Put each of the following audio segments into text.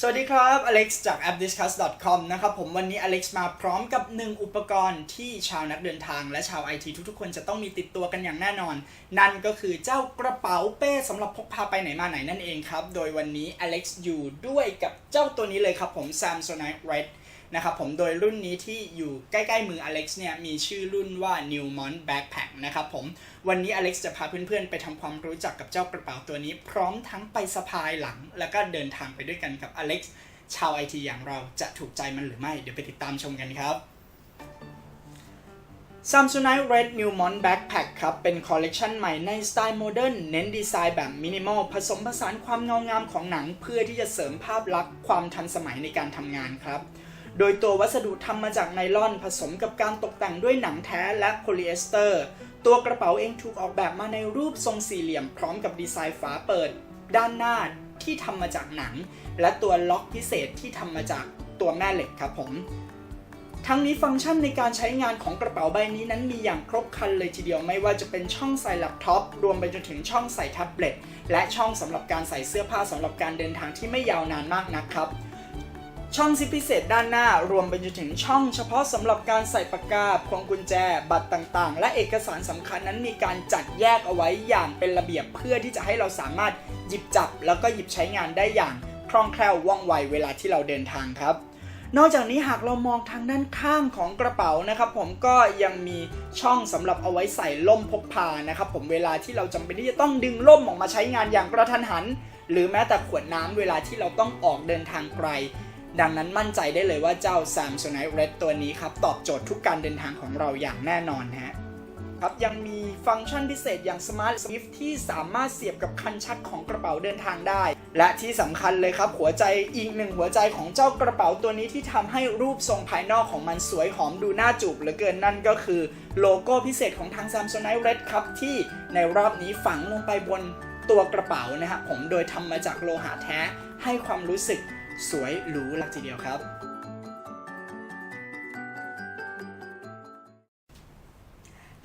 สวัสดีครับอเล็กซ์จาก appdiscuss.com นะครับผมวันนี้อเล็กซ์มาพร้อมกับหนึ่งอุปกรณ์ที่ชาวนักเดินทางและชาวไอทีทุกๆ คนจะต้องมีติดตัวกันอย่างแน่นอน นั่นก็คือเจ้ากระเป๋าเป้สำหรับพกพาไปไหนมาไหนนั่นเองครับ โดยวันนี้อเล็กซ์อยู่ด้วยกับเจ้าตัวนี้เลยครับผม Samsonite Red นะครับผมโดยรุ่นนี้ที่อยู่ใกล้ๆมืออเล็กซ์เนี่ยมีชื่อรุ่นว่า Newmont Backpack นะครับผมวันนี้อเล็กซ์จะพาเพื่อนๆ ไปทำความรู้จักกับเจ้ากระเป๋าตัวนี้ พร้อมทั้งไปสะพายหลัง แล้วก็เดินทางไปด้วยกันกับอเล็กซ์ชาวไอทีอย่างเราจะถูกใจมันหรือไม่ เดี๋ยวไปติดตามชมกันครับ Samsonite Red Newmont Backpack ครับ เป็นคอลเลกชันใหม่ในสไตล์โมเดิร์นเน้นดีไซน์แบบมินิมอลผสมผสานความเงางามของหนัง เพื่อที่จะเสริมภาพลักษณ์ความทันสมัยในการทำงานครับ โดยตัววัสดุทำมาจากไนลอนผสมกับการตกแต่งด้วยหนังแท้และโพลีเอสเตอร์ ตัวกระเป๋าเองถูกออกแบบมาในรูปทรงสี่เหลี่ยมพร้อมกับดีไซน์ฝาเปิด ด้านหน้าที่ทำมาจากหนัง และตัวล็อกพิเศษที่ทำมาจากตัวแม่เหล็กครับผม ทั้งนี้ฟังก์ชันในการใช้งานของกระเป๋าใบนี้นั้นมีอย่างครบครันเลยทีเดียวไม่ว่าจะเป็นช่องใส่แล็ปท็อปรวมไปจนถึงช่องใส่แท็บเล็ตและช่องสำหรับการใส่เสื้อผ้าสำหรับการเดินทางที่ไม่ยาวนานมากนักครับ ช่องซิปพิเศษด้านหน้ารวมไปจนถึงช่องเฉพาะสำหรับการใส่ปากกาพวงกุญแจ บัตรต่างๆ และเอกสารสำคัญนั้นมีการจัดแยกเอาไว้อย่างเป็นระเบียบเพื่อที่จะให้เราสามารถหยิบจับ แล้วก็หยิบใช้งานได้อย่างคล่องแคล่วว่องไวเวลาที่เราเดินทางครับ นอกจากนี้หากเรามองทางด้านข้างของกระเป๋านะครับ ผมก็ยังมีช่องสำหรับเอาไว้ใส่ล่มพกพานะครับผมเวลาที่เราจำเป็นที่จะต้องดึงล่มออกมาใช้งานอย่างกระทันหัน หรือแม้แต่ขวดน้ำเวลาที่เราต้องออกเดินทางไกล ดังนั้นมั่นใจได้เลยว่าเจ้า Samsonite Red ตัวนี้ครับ ตอบโจทย์ทุกการเดินทางของเราอย่างแน่นอนฮะครับยังมีฟังก์ชันพิเศษอย่าง Smart Swift ที่สามารถเสียบกับคันชักของกระเป๋าเดินทางได้ และที่สำคัญเลยครับ หัวใจอีกหนึ่งหัวใจของเจ้ากระเป๋าตัวนี้ที่ทำให้รูปทรงภายนอกของมันสวยหอมดูน่าจูบเหลือเกินนั่นก็คือ โลโก้พิเศษของทาง Samsonite Red ครับ ที่ในรอบนี้ฝังลงไปบนตัวกระเป๋านะครับผมโดยทำมาจากโลหะแท้ให้ความรู้สึก สวยหรูหลักทีเดียวครับ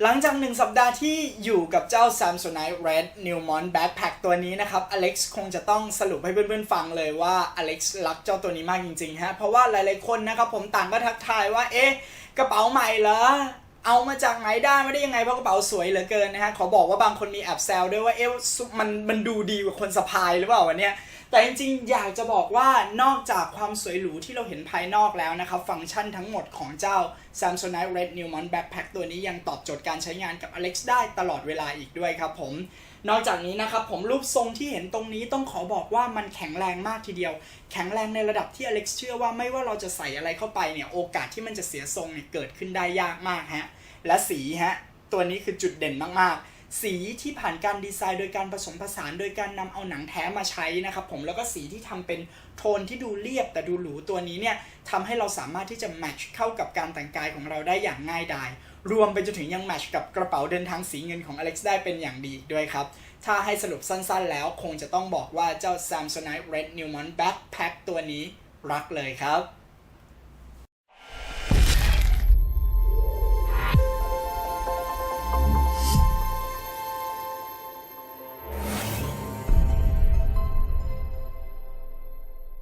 หลังจากหนึ่งสัปดาห์ที่อยู่กับเจ้า Samsonite Red Newmont Backpack ตัวนี้นะครับอเล็กซ์คงจะต้องสรุปให้เพื่อนๆฟังเลยว่าอเล็กซ์รักเจ้าตัวนี้มากจริงๆฮะ เพราะว่าหลายๆคนนะครับผมต่างก็ทักทายว่า เอ๊ะ กระเป๋าใหม่เหรอ เอามาจากไหนได้ไม่ได้ยังไงเพราะกระเป๋าสวยเหลือเกินนะฮะขอบอกว่าบางคนมีแอบแซวด้วยว่าเอ๊ะมันมันดูดีกว่าคนสะพายหรือเปล่าวันเนี้ยแต่จริงๆ อยากจะบอกว่านอกจากความสวยหรูที่เราเห็นภายนอกแล้วนะครับ ฟังก์ชันทั้งหมดของเจ้า Samsonite Red Newmont Backpack ตัวนี้ยังตอบโจทย์การใช้งานกับ Alex ได้ตลอดเวลาอีกด้วยครับผม นอกจากนี้นะครับผมรูปทรงที่เห็นตรงนี้ต้องขอบอกว่ามันแข็งแรงมากทีเดียว แข็งแรงในระดับที่อเล็กซ์เชื่อว่าไม่ว่าเราจะใส่อะไรเข้าไปเนี่ยโอกาสที่มันจะเสียทรงเนี่ยเกิดขึ้นได้ยากมากฮะและสีฮะตัวนี้คือจุดเด่นมากๆ สีที่ผ่านการดีไซน์โดยการผสมผสานโดยการนำเอาหนังแท้มาใช้นะครับผมแล้วก็สีที่ทำเป็นโทนที่ดูเรียบแต่ดูหรูตัวนี้เนี่ยทำให้เราสามารถที่จะแมทช์เข้ากับการแต่งกายของเราได้อย่างง่ายดายรวมไปจนถึงยังแมทช์กับกระเป๋าเดินทางสีเงินของ Alex ได้เป็นอย่างดีด้วยครับ ถ้าให้สรุปสั้นๆ แล้วคงจะต้องบอกว่าเจ้า Samsonite Red Newmont Backpack ตัวนี้รักเลยครับ